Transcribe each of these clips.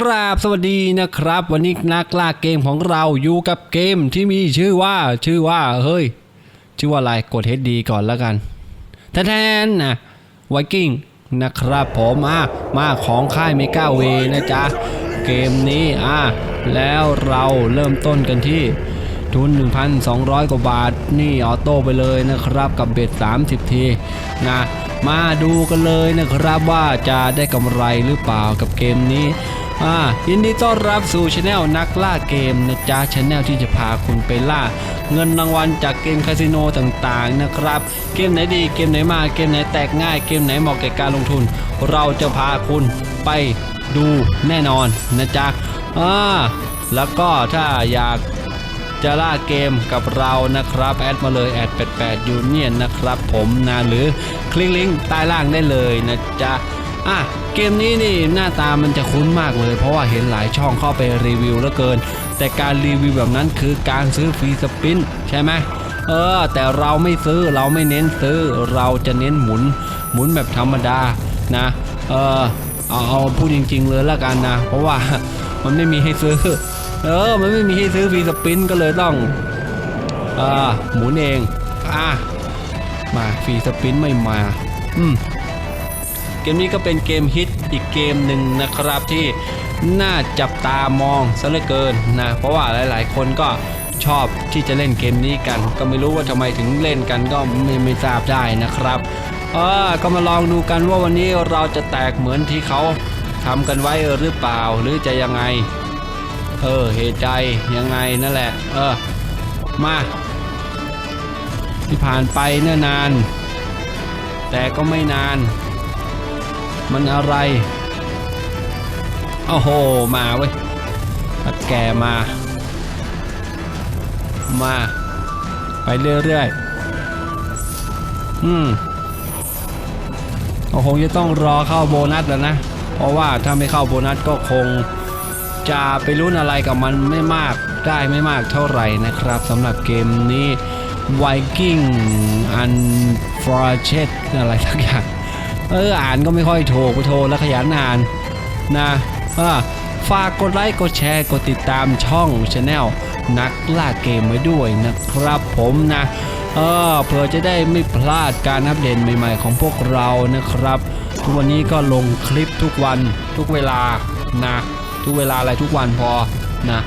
กราบสวัสดีนะครับ วันนี้นักล่าเกมของเราอยู่กับเกมที่มีชื่อว่าชื่อว่าเฮ้ย ชื่อว่าอะไรกด HD ก่อนแล้วกันแทนนะไวกิ้งนะครับผมอะมาของค่ายเมกาเวนะจ๊ะ เกมนี้อะแล้วเราเริ่มต้นกันที่ทุน 1,200 กว่าบาท นี่ออโต้ไปเลยนะครับกับเบ็ด 30 ทีนะมาดูกันเลยนะครับว่าจะได้กำไรหรือเปล่ากับเกมนี้ อ่ายินดีต้อนรับสู่ช anel นักล่าเกมนะจ๊ะช anel ที่จะพาคุณไปล่า เงินรางวัลจากเกมคาสิโนต่างๆนะครับ เกมไหนดีเกมไหนมาเกมไหนแตกง่าย เกมไหนเหมาะแก่การลงทุน เราจะพาคุณไปดูแน่นอนนะจ๊ะอ่าแล้วก็ถ้าอยากจะล่าเกมกับเรานะครับ แอดมาเลยแอด88ยูเนียนนะครับผมนะหรือคลิกลิงก์ใต้ล่างได้เลยนะจ๊ะ อะเกมนี้นี่หน้าตามันจะคุ้นมากเลย เพราะว่าเห็นหลายช่องเข้าไปรีวิวแล้วเกิน แต่การรีวิวแบบนั้นคือการซื้อฟรีสปินใช่ไหมเออ แต่เราไม่ซื้อเราไม่เน้นซื้อเราจะเน้นหมุน หมุนแบบธรรมดานะเออเอาเอาพูดจริง ๆ เลยละกันนะ เพราะว่ามันไม่มีให้ซื้อ เออ มันไม่มีให้ซื้อฟรีสปินก็เลยต้องอ่าหมุนเองอะมาฟรีสปินไม่มา อืม เกมนี้ก็เป็นเกมฮิตอีกเกมหนึ่งนะครับที่น่าจับตามองซะเหลือเกินนะเพราะว่าหลาย ๆ คนก็ชอบที่จะเล่นเกมนี้กัน ก็ไม่รู้ว่าทำไมถึงเล่นกันก็ไม่ไม่ทราบได้นะครับเออก็มาลองดูกันว่าวันนี้เราจะแตกเหมือนที่เขาทำกันไว้หรือเปล่าหรือจะยังไง เออเหตุใจยังไงนั่นแหละ เออ มาที่ผ่านไปเนิ่นนาน แต่ก็ไม่นาน มันอะไรโอ้โห มาเว้ยตัดแกมา มา ไปเรื่อยๆ อืมก็คงจะต้องรอเข้าโบนัสแล้วนะ เพราะว่าถ้าไม่เข้าโบนัสก็คงจะไปลุ้นอะไรกับมันไม่มากได้ไม่มากเท่าไหร่นะครับสำหรับเกมนี้ Viking Unfortunate อะไรสักอย่าง เอออ่านก็ไม่ค่อยถูกโทรแล้วขยันอ่านนะฝากกดไลค์กดแชร์กดติดตามช่องช anel นักล่าเกมไว้ด้วยนะครับผมนะเออเพื่อจะได้ไม่พลาดการอัปเดตใหม่ๆของพวกเรานะครับ ทุกวันนี้ก็ลงคลิปทุกวันทุกเวลานะทุกเวลาอะไรทุกวันพอนะ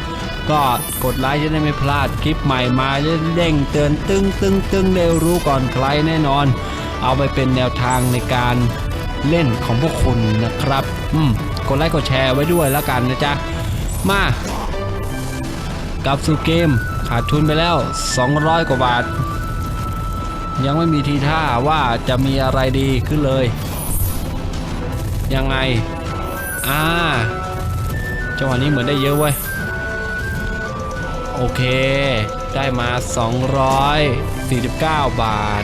ก็กดไลค์จะได้ไม่พลาดคลิปใหม่มาจะเด้งเตือนตึงตึงตึงได้รู้ก่อนใครแน่นอน เอาไปเป็นแนวทางในการเล่นของพวกคุณนะครับ อืม กดไลค์กดแชร์ไว้ด้วยแล้วกันนะจ๊ะ มากลับสู่เกมขาดทุนไปแล้ว 200 กว่าบาท ยังไม่มีทีท่าว่าจะมีอะไรดีขึ้นเลย ยังไง อ่า จังหวะนี้เหมือนได้เยอะเว้ย โอเค ได้มา 249 บาท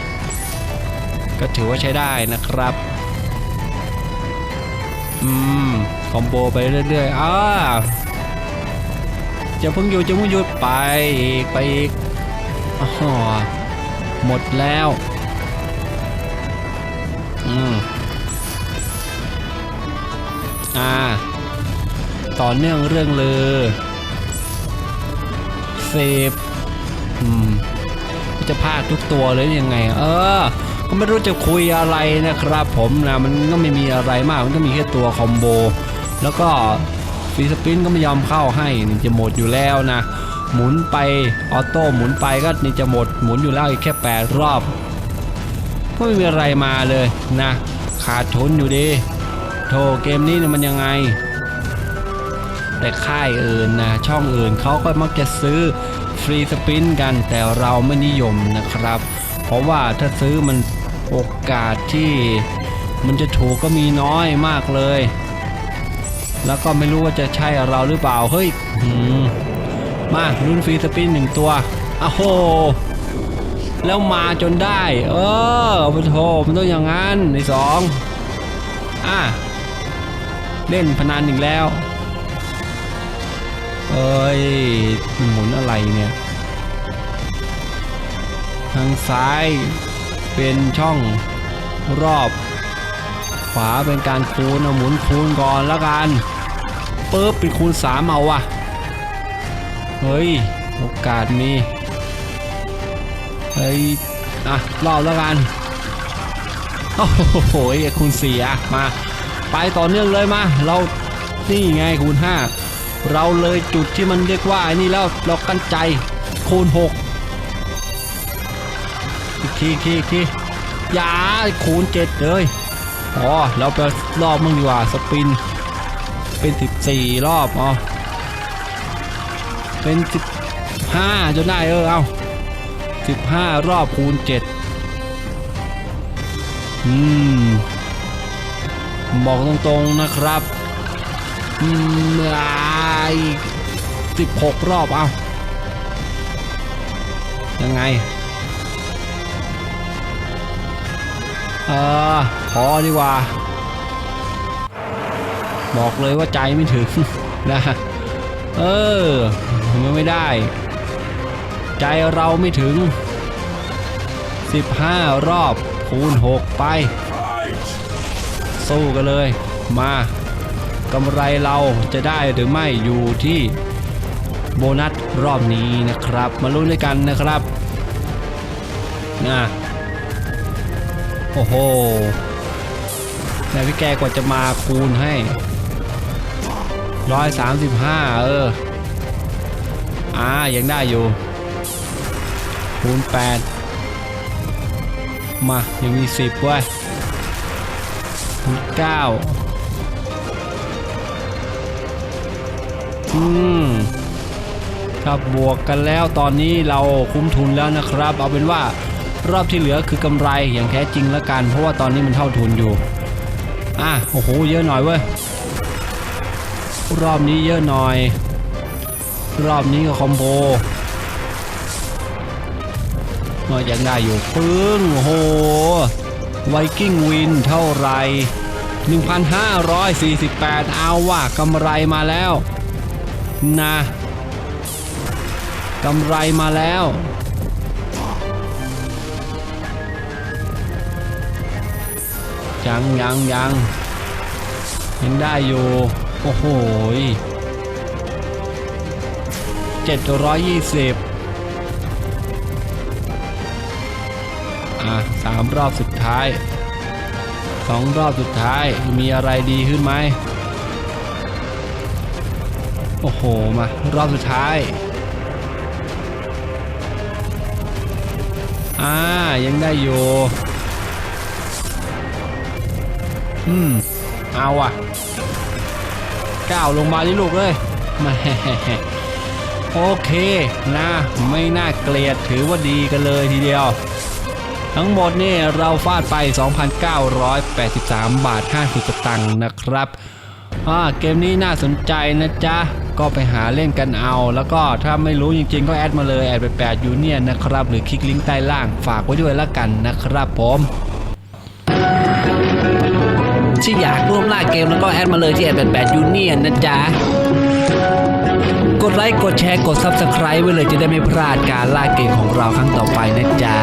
ก็ถือว่าใช้ได้นะครับ อืม คอมโบไปเรื่อยๆอ่าจะพิ่งหยุดจะพิ่งหยุดไปอีกไปอีกอ๋อหมดแล้ว อืม อ่า ต่อเนื่องเรื่องเลือเซฟอืมจะพากทุกตัวเลยยังไง เออ ก็ไม่รู้จะคุยอะไรนะครับ ผมนะมันก็ไม่มีอะไรมากมันก็มีแค่ตัวคอมโบแล้วก็ฟรีสปินก็ไม่ยอมเข้าให้นี่จะหมดอยู่แล้วนะ หมุนไปออโต้หมุนไปก็นี่จะหมดหมุนอยู่แล้วอีกแค่ 8 รอบ ก็ไม่มีอะไรมาเลยนะ ขาดทุนอยู่ดีโธ่เกมนี้มันยังไง แต่ค่ายอื่นนะช่องอื่นเขาก็มักจะซื้อฟรีสปินกันแต่เราไม่นิยมนะครับ เพราะว่าถ้าซื้อมัน โอกาสที่มันจะถูกก็มีน้อยมากเลย แล้วก็ไม่รู้ว่าจะใช่เราหรือเปล่า เฮ้ยมมาลุ้นฟรีสปินหนึ่งตัวอ้โหแล้วมาจนได้ เออปะโทมันต้องอย่างนั้นในสองอะเล่นพนันอีกแล้ว เอ้ยหมุนอะไรเนี่ย ทางซ้าย เป็นช่องรอบขวาเป็นการคูณเอาหมุนคูณก่อนแล้วกันปุ๊บเป็นคูณสามเอาว่ะเฮ้ยโอกาสมีเฮ้ยอะรอบแล้วกันโอ้โหคูณสี่อะมาไปต่อเนื่องเลยมาเรานี่ไงคูณห้าเราเลยจุดที่มันเรียกว่าไอ้นี่แล้วเรากั้นใจคูณหก อีกทีอีกทีอีกทีอย่าคูณเจ็ดเลยอ๋อเราไปรอบมึงดีกว่าสปิน เป็นสิบสี่รอบอ๋อเป็นสิบห้าจนได้เออเอาสิบห้ารอบคูณเจ็ดอืมบอกตรงๆนะครับอืมอายสิบหกรอบเอายังไง เออพอดีกว่า บอกเลยว่าใจไม่ถึงนะเออมันไม่ได้ ใจเราไม่ถึง 15 รอบคูณ 6 ไป สู้กันเลย มากำไรเราจะได้หรือไม่อยู่ที่โบนัสรอบนี้นะครับ มาลุ้นด้วยกันนะครับนะ โอ้โหแต่พี่แกกว่าจะมาคูณให้ร้อยสามสิบห้าเออ อ่า ยังได้อยู่ คูณแปดมา ยังมีสิบว้ยคูณเก้าอืมถ้าบวกกันแล้วตอนนี้เราคุ้มทุนแล้วนะครับ เอาเป็นว่า รอบที่เหลือคือกำไรอย่างแท้จริงแล้วกัน เพราะว่าตอนนี้มันเท่าทุนอยู่ อะโอ้โหเยอะหน่อยเว้ย รอบนี้เยอะหน่อย รอบนี้ก็คอมโบมายังได้อยู่ปึ้งโอ้โหไวกิ้งวินเท่าไหร1,548 เอาว่ะกำไรมาแล้วนะกำไรมาแล้ว ยังยังยังยังได้อยู่ โอ้โหเจ็ดร้อยยี่สิบอะสามรอบสุดท้ายสองรอบสุดท้ายมีอะไรดีขึ้นไหมโอ้โห มารอบสุดท้าย อ่า ยังได้อยู่ อืม เอาอะก้าวลงมาดิลูกเลยมาโอเคนะ ไม่น่าเกลียดถือว่าดีกันเลยทีเดียว ทั้งหมดนี่เราฟาดไป 2,983 บาท 50สตังค์นะครับเกมนี้น่าสนใจนะจ๊ะ ก็ไปหาเล่นกันเอา แล้วก็ถ้าไม่รู้จริงๆ ก็แอดมาเลย แอดไป8ยูเนียนนะครับ หรือคลิกลิงก์ใต้ล่างฝากไว้ด้วยละกันนะครับผม ที่อยากร่วมล่าเกมแล้วก็แอดมาเลยที่แอดแปดยูเนียนนะจ๊ะ กดไลค์กดแชร์กด Subscribe ไว้เลยจะได้ไม่พลาดการล่าเกมของเราครั้งต่อไปนะจ๊ะ